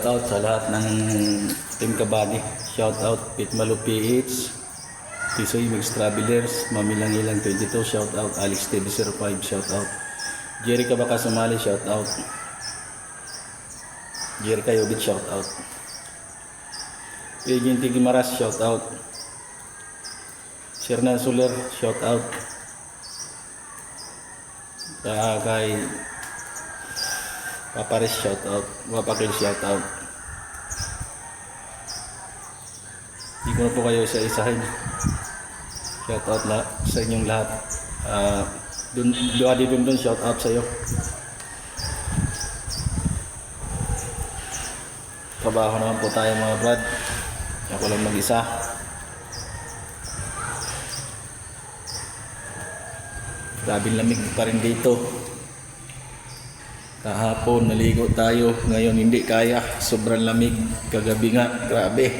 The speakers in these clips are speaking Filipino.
Shoutout sa lahat ng Team Kabady. Shoutout Pitmalo PH, Tisoy Mix Travelers, Mamilang Ilang 22, shoutout Alex TV05, shoutout Jerry Kabaka Sumali, shoutout Jerry Kayobit, shoutout Agent Gimaras, shoutout Shernan Soler, shoutout Saka kay Papares, shoutout Wapakil, shoutout Hindi ko na po kayo isa-isahin. Shout out na sa inyong lahat. Uh, dun, Luadi dun dun, shout out sa iyo. Trabaho naman po tayo mga brad. Ako lang mag-isa. Grabing lamig pa rin dito. Kahapon naligo tayo, ngayon hindi kaya. Sobrang lamig. Kagabi nga, grabe.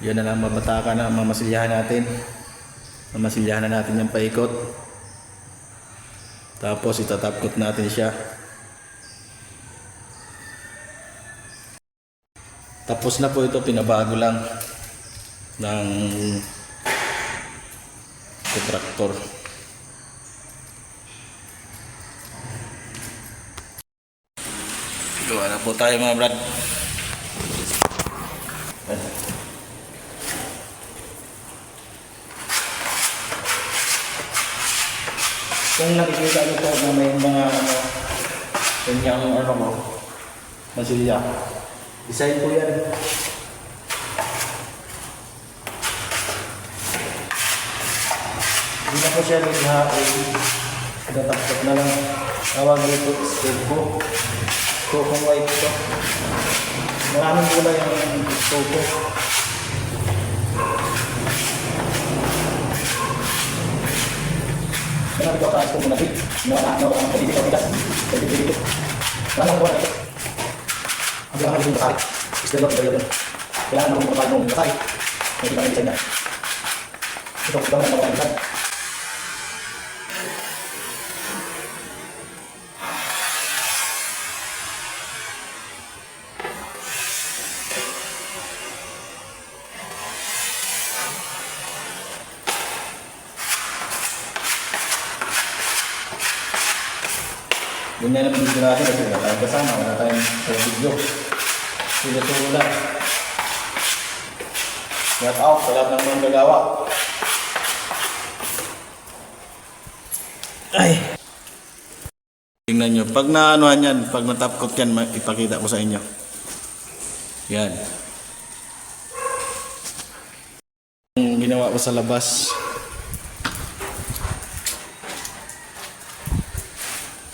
Yan na lang mabataka na mamasilyahan natin. Mamasilyahan na natin yung paikot. Tapos itatapkot natin siya. Tapos na po ito, pinabago lang ng kontraktor. Gawa na po tayo mga brad. Kung nakikita niyo po na may mga ano, kanyang ano mo, masilya. Design po yan. Hindi na po siya naghahain. Natatapot na lang. Tawag nito, stoko. Stoko white to. Maraming kulay ang stoko. Kenapa kau tak sekolah lagi? Nak nak nak nak jadi kita jadi jadi itu. Mana kau nak? Ambil ambil besar. Istilah kita itu. Kita nak mau besar. Jadi kita nak. Kita kita nak mau Ganyan naman dito natin kasi wala tayong kasama, wala tayong sa video. Sinusulo lang. Shout out sa lahat ng mga gagawa. Ay! Tingnan nyo, pag naanuhan yan, pag natapkot yan, ipakita ko sa inyo. Yan. Yung ginawa ko sa labas.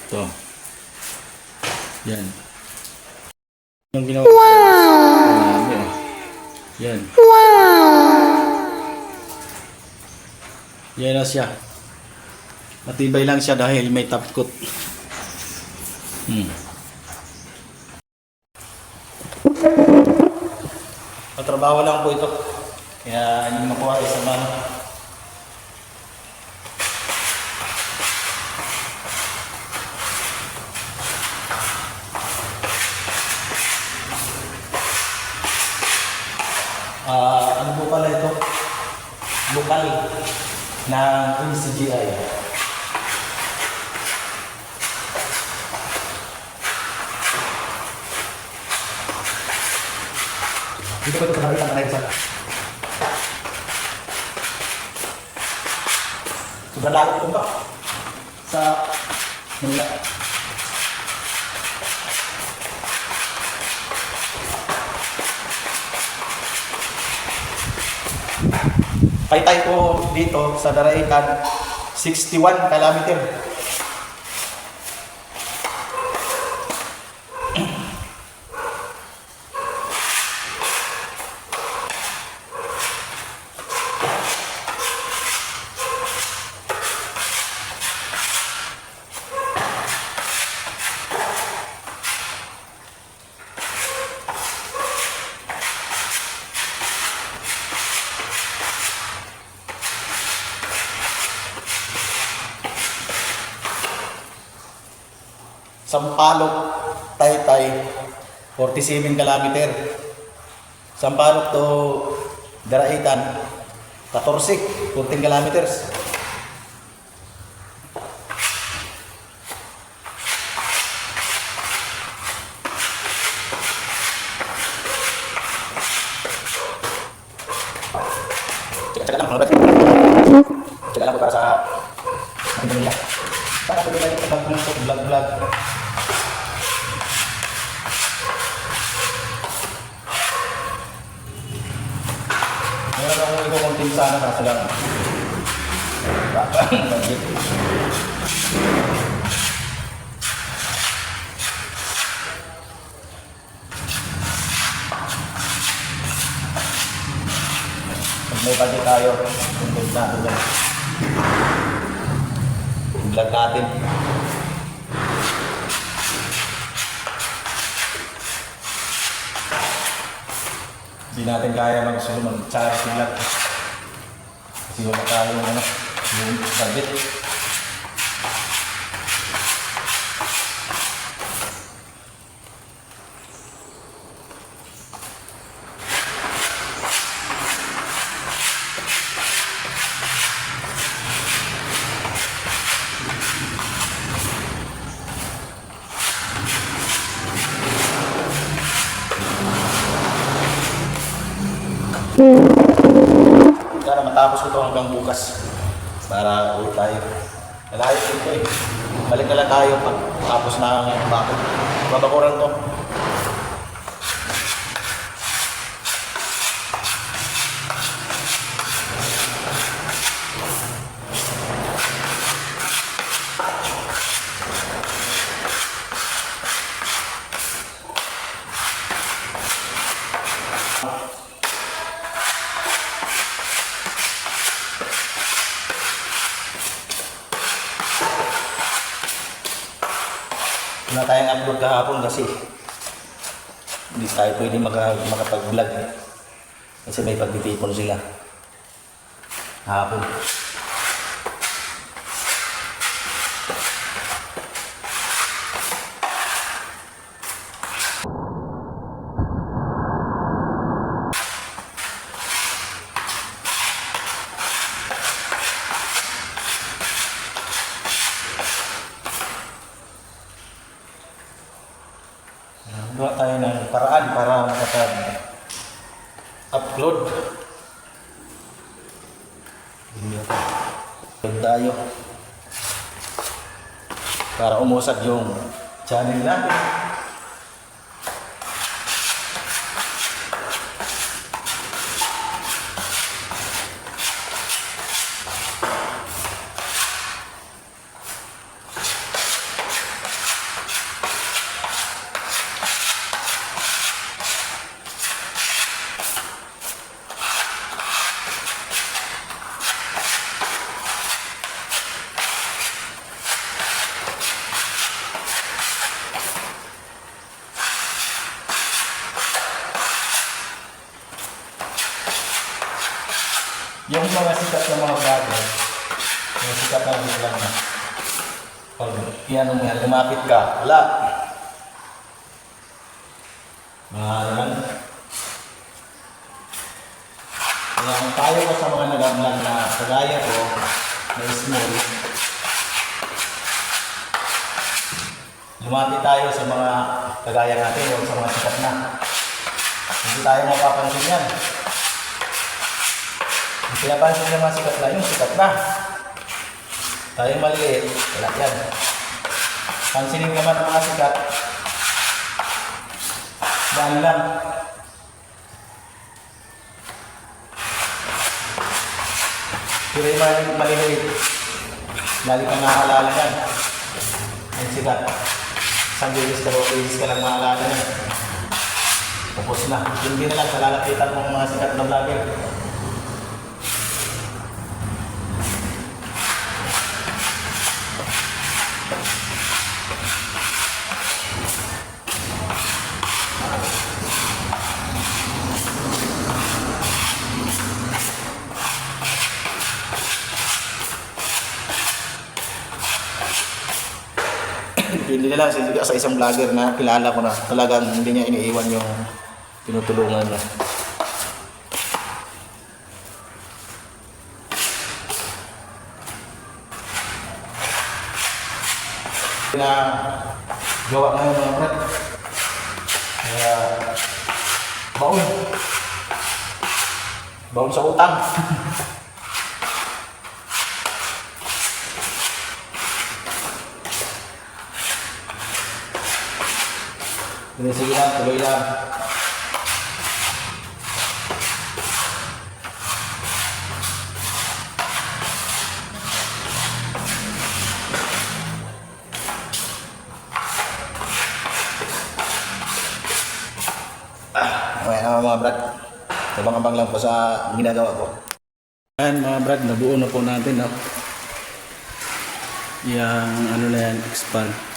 Ito. Yan. Yung ginawa ko. Wow! Yan. Yan na siya. Matibay lang siya dahil may top coat. Hmm. Matrabaho lang po ito. Kaya hindi makuha isa mano. Ah, ano po pala ito? Lokal ng NCGI. Dito ko ito sa nakita na isa. Sobrang lagot ko ba? Sa. Paytay ko dito sa Daraitan, 61 kilometer. Sampaloc, Taytay, 47 kilometer. Sampaloc to Daraitan, 14, 14 kilometers. Tsaka lang mga brad. Tsaka lang po para sa ano nila. Para tuloy tayo vlog vlog vlog vlog. Meron konting sana kaso lang. Baka, budget. Pag may budget tayo, content natin yan. Vlog natin. Hindi natin kaya magsulo mag-charity vlog. Kasi wala tayo yung ano, yung budget. Sana matapos ko hanggang bukas. Para ulit tayo. Malayo din ito eh. Balik na lang tayo pag tapos na ang bakit. Babakuran to. Kahapon kasi hindi tayo pwede maka, makapag-vlog. Kasi may pagtitipon sila. Hapon. Gawa tayo ng paraan para makapag-upload. Upload tayo. Para umusad yung channel natin. Yung mga sikat na mga vlogger, yung sikat na vlog na, pag yan mo yan, lumapit ka, wala. Mga lang. Kaya kung tayo ko sa mga nag-vlog na kagaya ko, na small, lumapit tayo sa mga kagaya natin o sa mga sikat na. Hindi tayo mapapansin yan. Ang pinapansin mga sikat na yung sikat na. Tayo maliit, wala yan. Pansinin naman ng mga sikat, daan lang. Pero yung mali- maliliit, lagi kang naaalala yan. Ang sikat. Isang bilis ka, bilis ka lang maalala yan. Tapos na. Hindi na lang, kalalapitan ng mga sikat na vlogger. Na lang sa- sa isang vlogger na kilala ko na talagang hindi niya iniiwan yung tinutulungan niya. na gawa ngayon mga brad. Kaya baon. Baon sa utang. Sige, sige lang, tuloy lang. Okay naman mga brad. Abang-abang lang po sa ginagawa ko. Ayan mga brad, nabuo na po natin. No? Yang ano na yan, expand.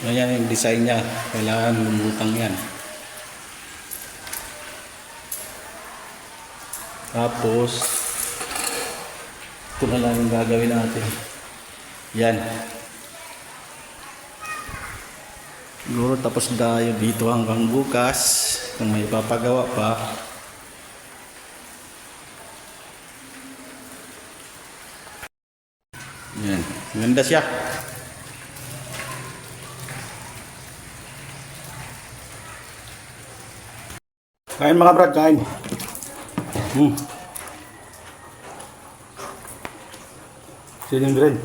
Ganyan yung design niya. Kailangan lumutang yan. Tapos, ito na lang yung gagawin natin. Yan. Siguro tapos tayo dito hanggang bukas. Kung may papagawa pa. Yan. Ganda siya. Kain mga brad, kain. Hmm. Siling rin.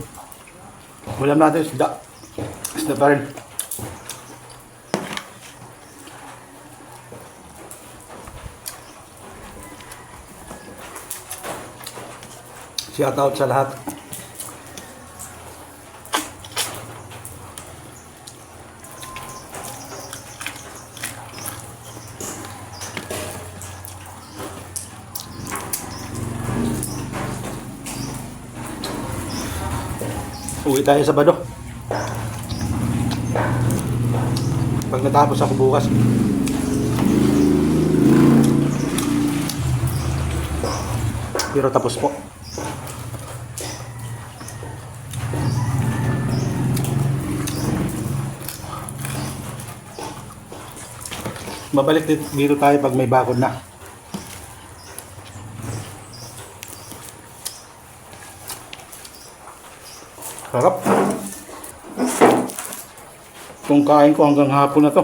Ulam natin isda. Isda pa rin. Shout out sa lahat. Uwi tayo sa Bado. Pag natapos ako bukas. Pero tapos po. Babalik dito, tayo pag may bakod na. Sarap. Kung kain ko hanggang hapon na to.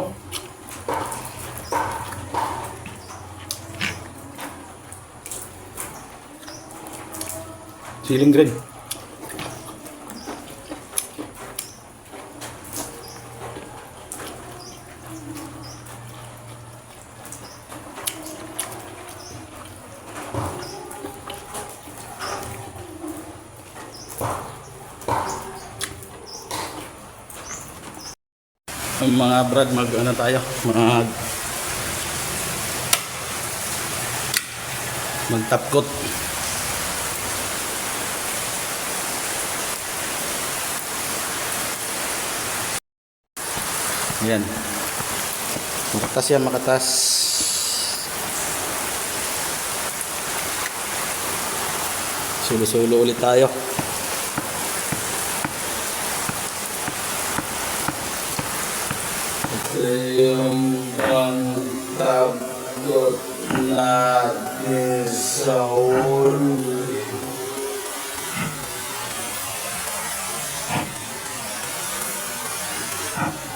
Siling green. Mga brad mag ano tayo mag magtapkot. Yan makatas yan makatas. Sulo-sulo ulit tayo ยมปันตับกนาทิสวนรับ